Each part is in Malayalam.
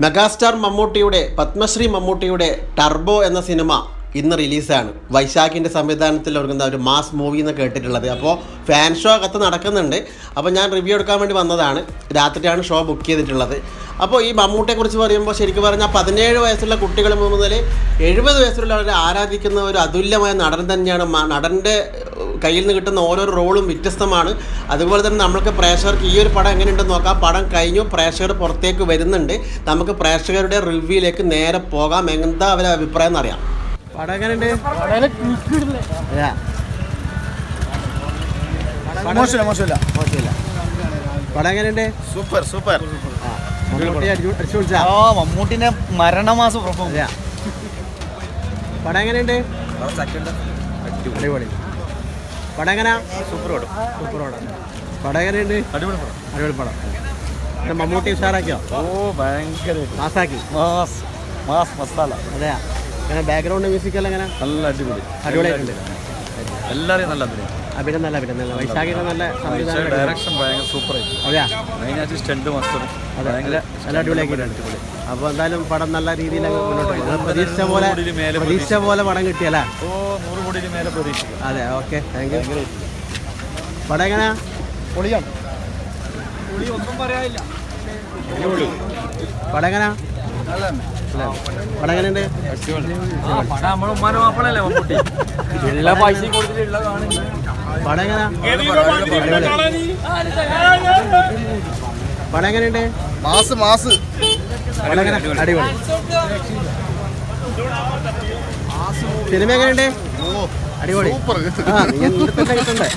മെഗാസ്റ്റാർ മമ്മൂട്ടിയുടെ പത്മശ്രീ മമ്മൂട്ടിയുടെ ടർബോ എന്ന സിനിമ ഇന്ന് റിലീസാണ് വൈശാഖിന്റെ സംവിധാനത്തിൽ ഒരുങ്ങുന്ന ഒരു മാസ് മൂവി എന്ന് കേട്ടിട്ടുള്ളത്. അപ്പോൾ ഫാൻ ഷോ അകത്ത് നടക്കുന്നുണ്ട്. അപ്പോൾ ഞാൻ റിവ്യൂ എടുക്കാൻ വേണ്ടി വന്നതാണ്. രാത്രിയാണ് ഷോ ബുക്ക് ചെയ്തിട്ടുള്ളത്. അപ്പോൾ ഈ മമ്മൂട്ടിയെക്കുറിച്ച് പറയുമ്പോൾ ശരിക്കും പറഞ്ഞാൽ പതിനേഴ് വയസ്സുള്ള കുട്ടികൾ മുതൽ എഴുപത് വയസ്സുള്ളവരെ ആരാധിക്കുന്ന ഒരു അതുല്യമായ നടൻ തന്നെയാണ് നടന്റെ കയ്യിൽ നിന്ന് കിട്ടുന്ന ഓരോ റോളും വ്യത്യസ്തമാണ്. അതുപോലെ തന്നെ നമ്മൾക്ക് പ്രേക്ഷകർക്ക് ഈ ഒരു പടം എങ്ങനെയുണ്ടെന്ന് നോക്കാം. പടം കഴിഞ്ഞു. പ്രേക്ഷകർ പുറത്തേക്ക് വരുന്നുണ്ട്. നമുക്ക് പ്രേക്ഷകരുടെ റിവ്യൂയിലേക്ക് നേരെ പോകാം. എന്താ അവരുടെ അഭിപ്രായം എന്നറിയാം പടം എങ്ങനെയുണ്ട്? മോശമില്ല മോശമില്ല. മോശമില്ല. പടം എങ്ങനെയുണ്ട്? Super super. മമ്മൂട്ടിന്റെ മരണമാസം പടം എങ്ങനെയുണ്ട്? അടിപൊളി. പടം എങ്ങനെ? സൂപ്പർ പടം സൂപ്പർ പടം പടം എങ്ങനെയുണ്ട്? അടിപൊളി പടം. അടിപൊളി പടം. മമ്മൂട്ടി ഉഷാറാക്കിയോ? ഓ ഭയങ്കര മാസാക്കി മാസ് മാസ് മസാല. അതെയാ? ബാക്ക്ഗ്രൗണ്ട് മ്യൂസിക് എല്ലാം എങ്ങനെ? നല്ല അടിപൊളി. അടിപൊളിയായിട്ടുണ്ട്. എല്ലാവരെയും നല്ല അഭിനയം. അഭിനയം നല്ല അഭിനയം. നല്ല വൈശാഖിയുടെ നല്ല സംവിധാനം ഡയറക്ഷൻ ഭയങ്കര സൂപ്പർ ആയിട്ട് അതെയാ? മെയിനായിട്ട് സ്റ്റണ്ട് മസ്റ്റർ അതെ നല്ല നല്ല അടിപൊളിയാക്കിയിട്ടുണ്ട് അപ്പോൾ എന്തായാലും പടം നല്ല രീതിയിൽ പ്രതീക്ഷ മുന്നോട്ട് പോകും നിങ്ങൾ പോലെ പ്രതീക്ഷ പോലെ പടം കിട്ടിയല്ലേ ഓ നൂറ് കോടിയിൽ മേലെ പ്രതീക്ഷിക്കും. അതെ ഓക്കെ. താങ്ക് യു പടം എങ്ങനെയാ? പൊളിയാണ്. ഒന്നും പറയാനില്ല. പടം എങ്ങനെയാ? പടം എങ്ങനെയുണ്ട്? എല്ലാ കാണില്ല പടം അടിപൊളി പടം എങ്ങനെയുണ്ട്? Mass mass. അടിപൊളി. സിനിമ എങ്ങനെയുണ്ട്? അടിപൊളി. സൂപ്പർ. ആ നീ തന്നെ കിട്ടണ്ടേ?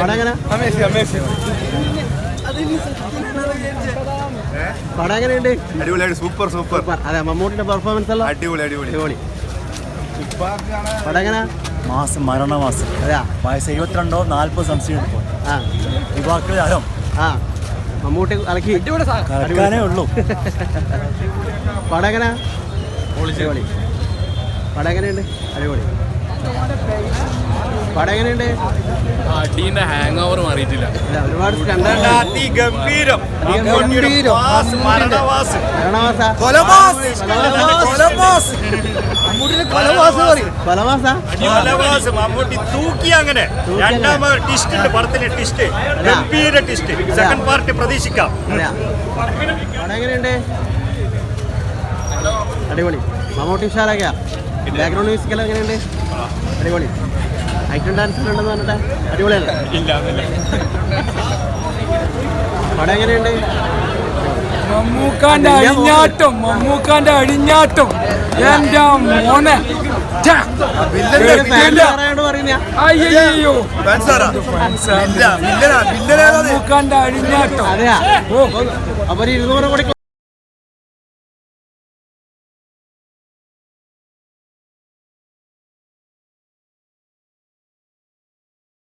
പടം എങ്ങനെ? പടം എങ്ങനെയുണ്ട്? അടിപൊളിയായിട്ട് സൂപ്പർ സൂപ്പർ. സൂപ്പർ. അതെ മമ്മൂട്ടിയുടെ പെർഫോമൻസ് എല്ലാം? അടിപൊളി അടിപൊളി. അടിപൊളി. പടം എങ്ങനെ? മാസം മരണമാസം. അതെയാ? വയസ്സ് എഴുപത്തിരണ്ടോ നാല്പത് സംശയം ഇപ്പോൾ. ആ. യുവാക്കൾ അരം ആ. മമ്മൂട്ടി അലക്കി. കറക്കാനേ ഉള്ളൂ. പടം എങ്ങനെ? അടിപൊളി. പടം എങ്ങനെയുണ്ട്? അടിപൊളി. പടം എങ്ങനെയുണ്ട്? അടീന്റെ ഹാങ് ഓവർ മാറിയിട്ടില്ല. ഒരുപാട് ഗംഭീരം. അങ്ങനെ. രണ്ടാമത് ടിസ്റ്റ് ഉണ്ട് പടത്തിന് ടിസ്റ്റ് ഗംഭീര ടിസ്റ്റ് സെക്കൻഡ് പാർട്ട് പ്രതീക്ഷിക്കാം. അതെയാ പടം എങ്ങനെയുണ്ട്? അടിപൊളി. മമ്മൂട്ടി ഉഷാറാക്കിയ. ബാക്ക്ഗ്രൗണ്ട് മ്യൂസിക് എല്ലാം എങ്ങനെയുണ്ട്? അടിപൊളി. ഐറ്റം ഡാൻസ് ഉണ്ടെന്ന് പറഞ്ഞിട്ട്? അടിപൊളിയല്ലേ? പടം എങ്ങനെയുണ്ട്? മമ്മൂക്കാന്റെ അഴിഞ്ഞാട്ടം മമ്മൂക്കാന്റെ അഴിഞ്ഞാട്ടം എന്റെ മോനെ. അയ്യയ്യോ. മമ്മൂക്കാന്റെ അടിഞ്ഞാട്ടം. അതെയാ? അപ്പൊ ഇരുന്നൂറ് കോടി